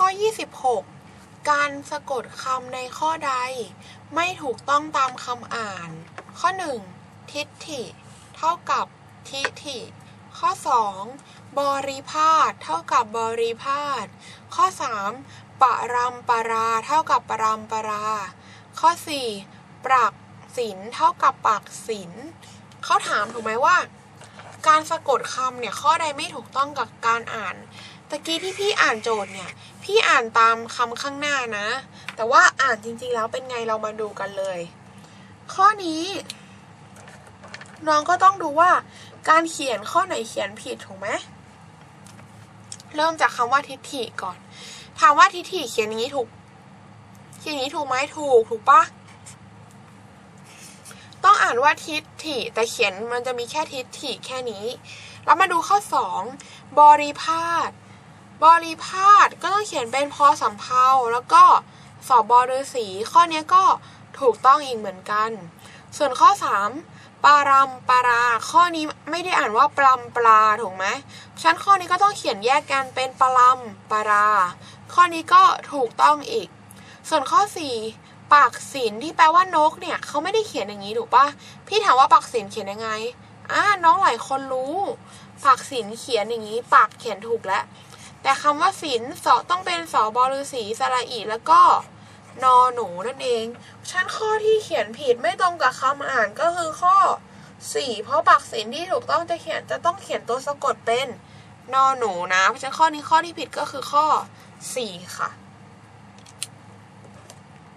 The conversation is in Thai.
ข้อ 26 การสะกดคำในข้อใด ไม่ถูกต้องตามคำอ่าน ข้อ 1 ทิฏฐิ เท่ากับทิฐิ ข้อ 2 บริพาทเท่ากับบริพาท ข้อ 3 ปรัมปราเท่ากับปรัมปรา ข้อ 4 ปรักศินเท่ากับปักศินเขาถามถูกไหมว่า การสะกดคำเนี่ยข้อใดไม่ถูกต้องกับการอ่านตะกี้ที่พี่อ่านโจทย์เนี่ย พี่อ่านตามคำข้างหน้านะ แต่ว่าอ่านจริงๆแล้วเป็นไงเรามาดูกันเลย ข้อนี้ น้องก็ต้องดูว่า การเขียนข้อไหนเขียนผิดถูกไหมเริ่มจากคำว่าทิฏฐิก่อนถามว่าทิฏฐิเขียนอย่างนี้ถูก เขียนอย่างนี้ถูกไหมถูกถูกปะต้องอ่านว่าทิฏฐิแต่เขียนมันจะมีแค่ทิฏฐิแค่นี้ แล้วมาดูข้อ2บริพาท บริพาทก็ต้องเขียนเป็นพอสำเพาแล้วก็สอบบอฤษีข้อนี้ก็ถูกต้องอีกเหมือนกัน ส่วนข้อ 3 ปารัมปารา ข้อนี้ไม่ได้อ่านว่าปรำปลาถูกไหมฉะนันข้อนี้ก็ต้องเขียนแยกกันเป็นปรัมปารา ข้อนี้ก็ถูกต้องอีก ส่วนข้อ 4 ปากศิลที่แปลว่านกเนี่ยเขาไม่ได้เขียนอย่างนี้ถูกปะพี่ถามว่าปากศิลเขียนยังไงอ่าน้องหลายคนรู้ ปากศิลเขียนอย่างนี้ ปากเขียนถูกแล้ว แต่คำว่าศิลสอต้องเป็นสอบอฤาษีสระอีแล้วก็นอหนูนั่นเอง ชั้นข้อที่เขียนผิดไม่ตรงกับคำอ่านก็คือข้อ 4 เพราะปากศิลที่ถูกต้องจะเขียนจะต้องเขียนตัวสะกดเป็นนอหนูนะ เพราะฉะนั้นข้อนี้ข้อที่ผิดก็คือข้อ 4 ค่ะ